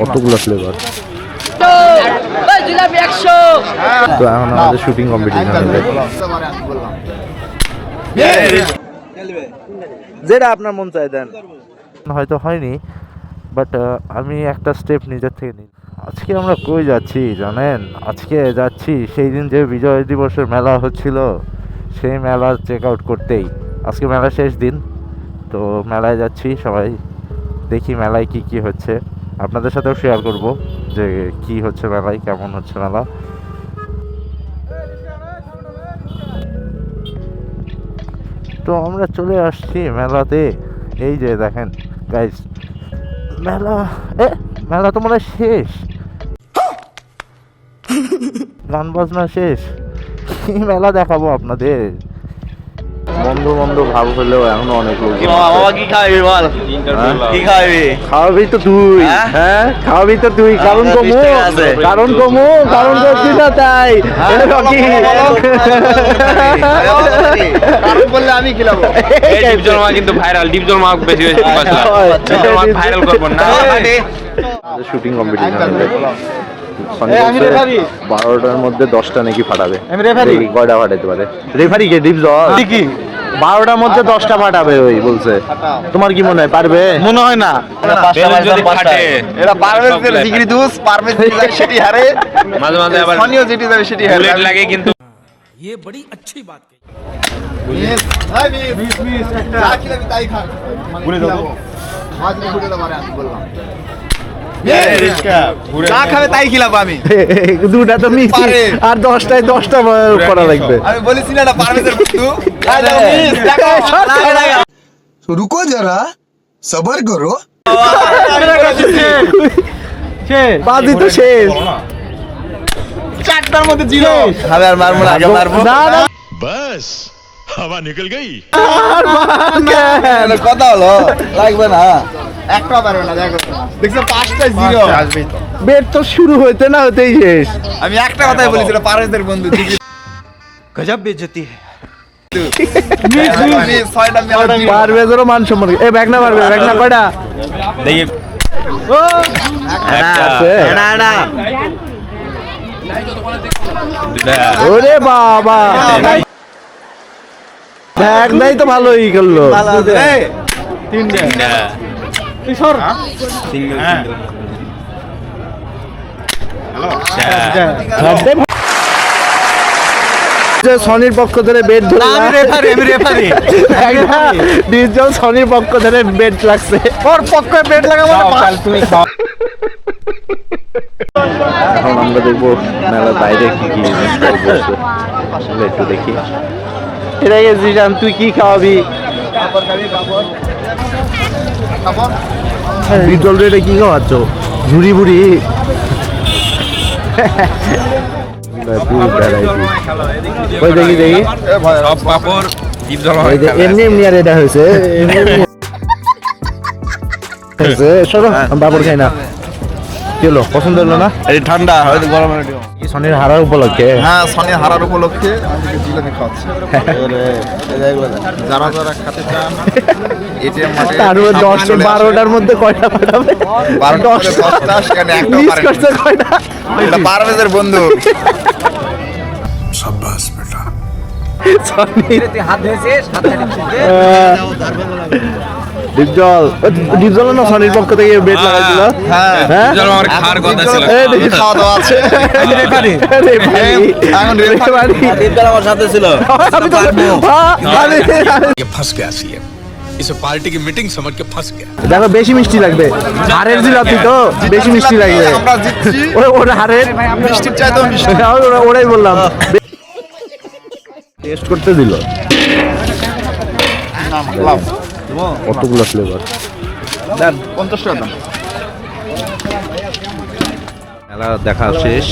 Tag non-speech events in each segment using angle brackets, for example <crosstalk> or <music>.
কতগুলো ফ্লেভার তো এখন আমাদের শুটিং কম্পিটিশন হবে যেটা আপনার মন চাই দেন। হয়তো হয়নি বাট আমি একটা স্টেপ নিজের থেকে নিই। আজকে আমরা কই যাচ্ছি জানেন? আজকে যাচ্ছি সেই দিন যে বিজয় দিবসের মেলা হচ্ছিল সেই মেলা চেক আউট করতেই। আজকে মেলা শেষ দিন তো মেলায় যাচ্ছি সবাই। দেখি মেলায় কি কি হচ্ছে। আপনাদের সাথেও শেয়ার করব যে কি হচ্ছে মেলায়, কেমন হচ্ছে মেলা। তো আমরা চলে আসছি মেলাতে। এই যে দেখেন গাইস মেলা, এ, মেলা তো মনে শেষ। গান বাজনা শেষ। কি মেলা দেখাবো আপনাদের? বন্ধ বন্ধ ভাব হলেও এখনও অনেক লোক বাবা কি খাবি বল কি খাবি খাওয়াবি তো তুই হ্যাঁ? হ্যাঁ খাওয়াবি তো তুই কারণ কমু। কারণ কমু কারণ না তাই হ্যাঁ, রকি। কারণ বললে আমি খিলাবো এই ডিপজল মা কিন্তু ভাইরাল ডিপজল মা বেশি বেশি ভাইরাল করব না শুটিং কম্পিটিশন বারোটার মধ্যে দশটা নাকি ফাটাবে আমি কয়টা ফাটাতে পারে রেফারি কে ডিপ জল কি বারোটার মধ্যে দশটা ফাটাবে ওই বলছে। তোমার কি মনে হয় পারবে? মনে হয় না। বেলুন এরা পারবে ডিগ্রি দুস পারবে সেটি হারে। <laughs> মাঝে মাঝে আবার যেটি যাবে সেটি হারে। লাগে কিন্তু। খাবে তাই আমি। <laughs> দুটা তো মিস আর দশটায় দশটা করা লাগবে। আমি বলেছি না রুকো যারা সবার করো চারটার মধ্যে আর কথা হলো লাগবে না। একটা পারবে না দেখো। দেখছ পাঁচটা জিরো বেড তো। শুরু হইতে না হতেই শেষ। আমি একটা কথাই বলেছি এটা বন্ধু গজব বেজতি মান সম্মান। এ ব্যাগ না পারবে ব্যাগ না কয়টা? দেখি। না না ওরে বাবা। ব্যাগ নাই তো ভালোই করল। তিনটা সিঙ্গেল সিঙ্গেল যে সনির পক্ষ ধরে বেড ধরে ডিজল সনির পক্ষ ধরে বেড লাগছে ওর পক্ষে পেট লাগাবো এখন আমরা দেখব মেলার বাইরে কি কি আসলে একটু দেখি। এটা গেছি জান তুই কি খাওয়াবি? ডিজল রেটে কি খাওয়াচ্ছ? ঝুড়ি বুড়ি ওই দেখি দেখি। এমনি এমনি আর এটা হয়েছে বাবর <laughs> খাই না। পছন্দ হলো না? এই ঠান্ডা গরম শনির হারার উপলক্ষে? হ্যাঁ শনির হারার উপলক্ষে। জিলাপি খাওয়াচ্ছি যারা যারা খেতে চান বারোটার মধ্যে কয়টা বন্ধু। হাত ডিপজল ডিপজল না সনির পক্ষ থেকে বেড লাগাইছিল হ্যাঁ <laughs> হ্যাঁ ডিপজল আমার খাওয়ার কথা ছিল এই দেখি খাওয়া দাওয়া আছে আমি রেফারি রেফারি এখন রেফারি আমার সাথে ছিল আমি তো হ্যাঁ, আমি- আমি- ये फंस गया सीएम इसे पार्टी की मीटिंग समझ के फंस गया দেখো বেশি মিষ্টি লাগবে হারের জিলাপি তো বেশি মিষ্টি লাগবে আমরা জিতছি ওরা ওরা হারের মিষ্টির চাইতেও মিষ্টি ওরা- ওরাই বললাম টেস্ট করতে দিল লাভ কতগুলো ফ্লেভার দেন পঞ্চাশ টাকা মেলা দেখা শেষ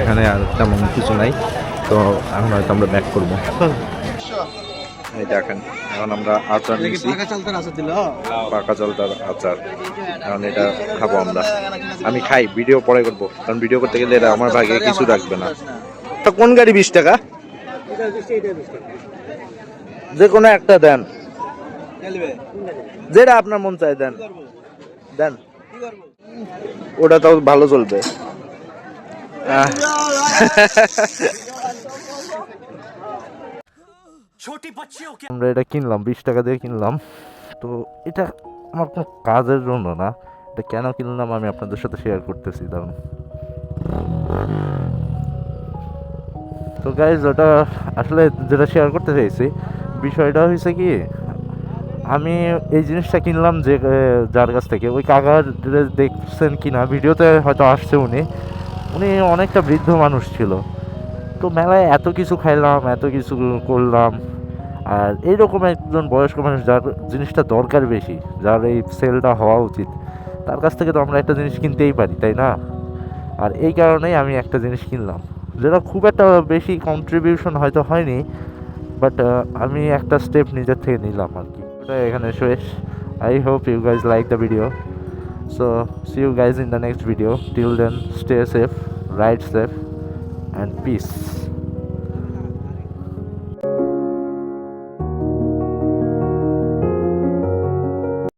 এখানে আর তেমন কিছু নাই। তো এখন হয়তো আমরা ব্যাক করব। এই দেখেন এখন আমরা আচার নিচ্ছি পাকা জলটার আচার এখন এটা খাব আমরা। আমি খাই ভিডিও পরে করব। কারণ ভিডিও করতে গেলে এটা আমার ভাগে কিছু রাখবে না। তা কোন গাড়ি বিশ টাকা? যে কোনো একটা দেন। যেটা আপনার মন চায়, দেন। দেন। ওটা তাও ভালো চলবে। আমরা এটা কিনলাম, বিশ টাকা দিয়ে কিনলাম। তো এটা আমার কোনো কাজের জন্য না। এটা কেন কিনলাম আমি আপনাদের সাথে শেয়ার করতেছি, দাঁড়ান। তো গাইজ ওটা আসলে যেটা শেয়ার করতে চাইছি, বিষয়টা হয়েছে কি আমি এই জিনিসটা কিনলাম যে যার কাছ থেকে। ওই কাকার দেখছেন কি না ভিডিওতে হয়তো আসছে উনি। উনি অনেকটা বৃদ্ধ মানুষ ছিল। তো মেলায় এত কিছু খাইলাম, এত কিছু করলাম। আর এইরকম একজন বয়স্ক মানুষ যার জিনিসটা দরকার বেশি, যার এই সেলটা হওয়া উচিত, তার কাছ থেকে তো আমরা একটা জিনিস কিনতেই পারি, তাই না? আর এই কারণেই আমি একটা জিনিস কিনলাম, যেটা খুব একটা বেশি কন্ট্রিবিউশন হয়তো হয়নি বাট আমি একটা স্টেপ নিজের থেকে নিলাম আর কি। ওটা এখানে শেষ I hope you guys like the video so see you guys in the next video till then stay safe right safe and peace.